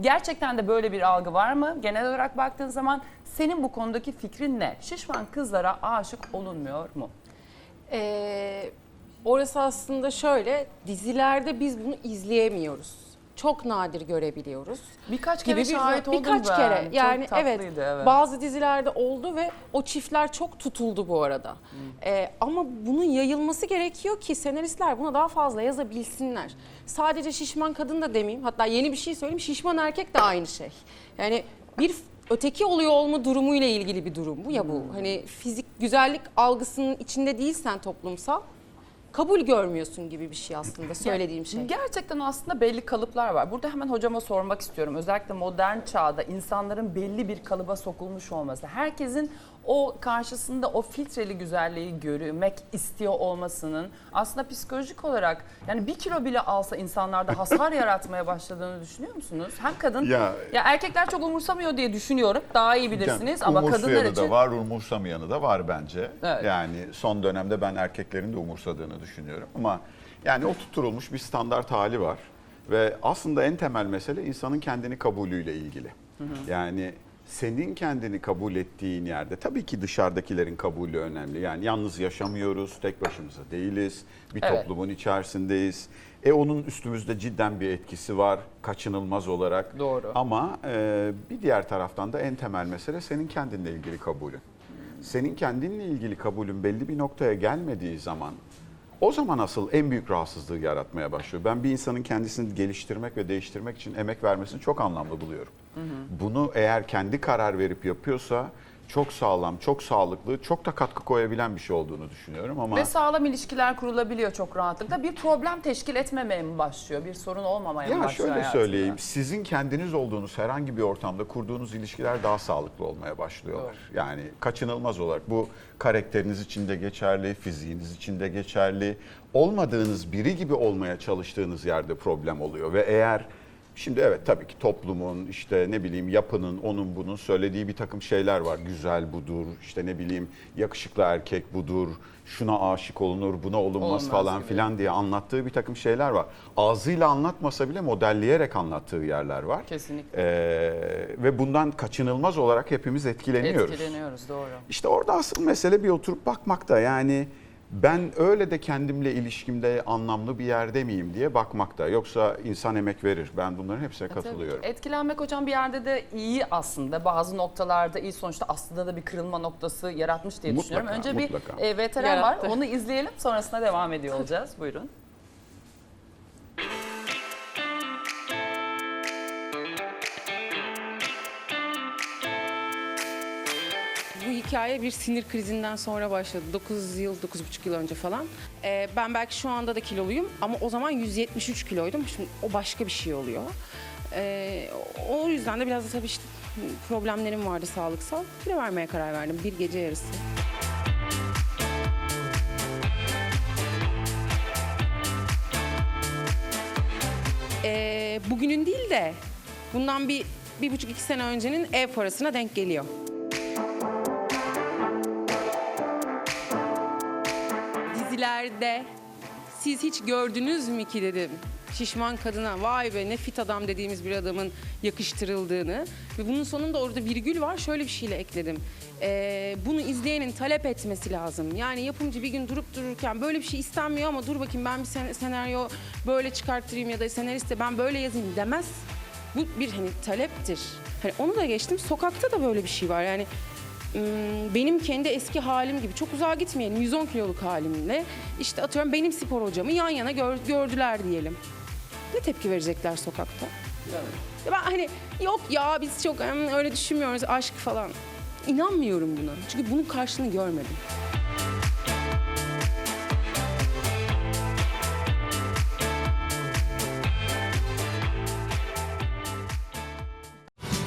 Gerçekten de böyle bir algı var mı? Genel olarak baktığın zaman senin bu konudaki fikrin ne? Şişman kızlara aşık olunmuyor mu? Ee, orası aslında şöyle, dizilerde biz bunu izleyemiyoruz. Çok nadir görebiliyoruz. Birkaç kere gibi bir şahit oldum birkaç ben. kere Çok yani evet, tatlıydı, evet. bazı dizilerde oldu ve o çiftler çok tutuldu bu arada. Hmm. Ee, ama bunun yayılması gerekiyor ki senaristler buna daha fazla yazabilsinler. Sadece şişman kadın da demeyeyim hatta yeni bir şey söyleyeyim şişman erkek de aynı şey. Yani bir öteki oluyor olma durumuyla ilgili bir durum bu ya Hmm. bu. Hani fizik güzellik algısının içinde değilsen toplumsal kabul görmüyorsun gibi bir şey aslında söylediğim şey. Gerçekten aslında belli kalıplar var. Burada hemen hocama sormak istiyorum. Özellikle modern çağda insanların belli bir kalıba sokulmuş olması. Herkesin o karşısında o filtreli güzelliği görmek istiyor olmasının aslında psikolojik olarak yani bir kilo bile alsa insanlarda hasar yaratmaya başladığını düşünüyor musunuz? Hem kadın ya, Ya- erkekler çok umursamıyor diye düşünüyorum. Daha iyi bilirsiniz Yani ama kadınlar için da var, umursamayanı da var bence. Evet. Yani son dönemde ben erkeklerin de umursadığını düşünüyorum. Ama yani oturtulmuş bir standart hali var. Ve aslında en temel mesele insanın kendini kabulüyle ilgili. Yani senin kendini kabul ettiğin yerde tabii ki dışarıdakilerin kabulü önemli. Yani yalnız yaşamıyoruz, tek başımıza değiliz. Bir Evet. toplumun içerisindeyiz. E onun üstümüzde cidden bir etkisi var kaçınılmaz olarak. Doğru. Ama e, bir diğer taraftan da en temel mesele senin kendinle ilgili kabulün. Senin kendinle ilgili kabulün belli bir noktaya gelmediği zaman o zaman asıl en büyük rahatsızlığı yaratmaya başlıyor. Ben bir insanın kendisini geliştirmek ve değiştirmek için emek vermesini çok anlamlı buluyorum. Bunu eğer kendi karar verip yapıyorsa çok sağlam, çok sağlıklı, çok da katkı koyabilen bir şey olduğunu düşünüyorum ama ve sağlam ilişkiler kurulabiliyor çok rahatlıkla. Bir problem teşkil etmemeye mi başlıyor? Bir sorun olmamaya mı Ya başlıyor şöyle hayatında? söyleyeyim, sizin kendiniz olduğunuz herhangi bir ortamda kurduğunuz ilişkiler daha sağlıklı olmaya başlıyorlar. Yani kaçınılmaz olarak bu karakteriniz için de geçerli, fiziğiniz için de geçerli. Olmadığınız biri gibi olmaya çalıştığınız yerde problem oluyor ve eğer Şimdi evet tabii ki toplumun işte ne bileyim yapının onun bunun söylediği bir takım şeyler var. Güzel budur işte ne bileyim yakışıklı erkek budur şuna aşık olunur buna olunmaz, Olunmaz falan gibi. filan diye anlattığı bir takım şeyler var. Ağzıyla anlatmasa bile modelleyerek anlattığı yerler var. Kesinlikle. Ee, ve bundan kaçınılmaz olarak hepimiz etkileniyoruz. Etkileniyoruz doğru. İşte orada asıl mesele bir oturup bakmakta. Yani ben öyle de kendimle ilişkimde anlamlı bir yerde miyim diye bakmakta. Yoksa insan emek verir. Ben bunların hepsine katılıyorum. Tabii. Etkilenmek hocam bir yerde de iyi aslında. Bazı noktalarda iyi sonuçta aslında da bir kırılma noktası yaratmış diye Mutlaka, düşünüyorum. Önce mutlaka. bir e, veteran Yarattı. var. Onu izleyelim. Sonrasında devam ediyor olacağız. Buyurun. Hikaye bir sinir krizinden sonra başladı. 9 yıl, 9,5 yıl önce falan. Ee, ben belki şu anda da kiloluyum ama o zaman 173 kiloydum. Şimdi o başka bir şey oluyor. Ee, o yüzden de biraz da tabii işte problemlerim vardı sağlıksal. Kilo vermeye karar verdim bir gece yarısı. Ee, bugünün değil de bundan bir, bir buçuk iki sene öncenin ev parasına denk geliyor. Dizilerde siz hiç gördünüz mü ki dedim. Şişman kadına vay be ne fit adam dediğimiz bir adamın yakıştırıldığını ve bunun sonunda orada virgül var şöyle bir şeyle ekledim. Ee, bunu izleyenin talep etmesi lazım. Yani yapımcı bir gün durup dururken böyle bir şey istenmiyor ama dur bakayım ben bir sen- senaryo böyle çıkarttırayım ya da senariste ben böyle yazayım demez. Bu bir hani taleptir. Hani onu da geçtim sokakta da böyle bir şey var yani benim kendi eski halim gibi çok uzağa gitmeyelim 110 kiloluk halimle işte atıyorum benim spor hocamı yan yana gör- gördüler diyelim. Ne tepki verecekler sokakta? Ya Ben hani yok ya biz çok em, öyle düşünmüyoruz aşk falan. İnanmıyorum buna. Çünkü bunun karşılığını görmedim.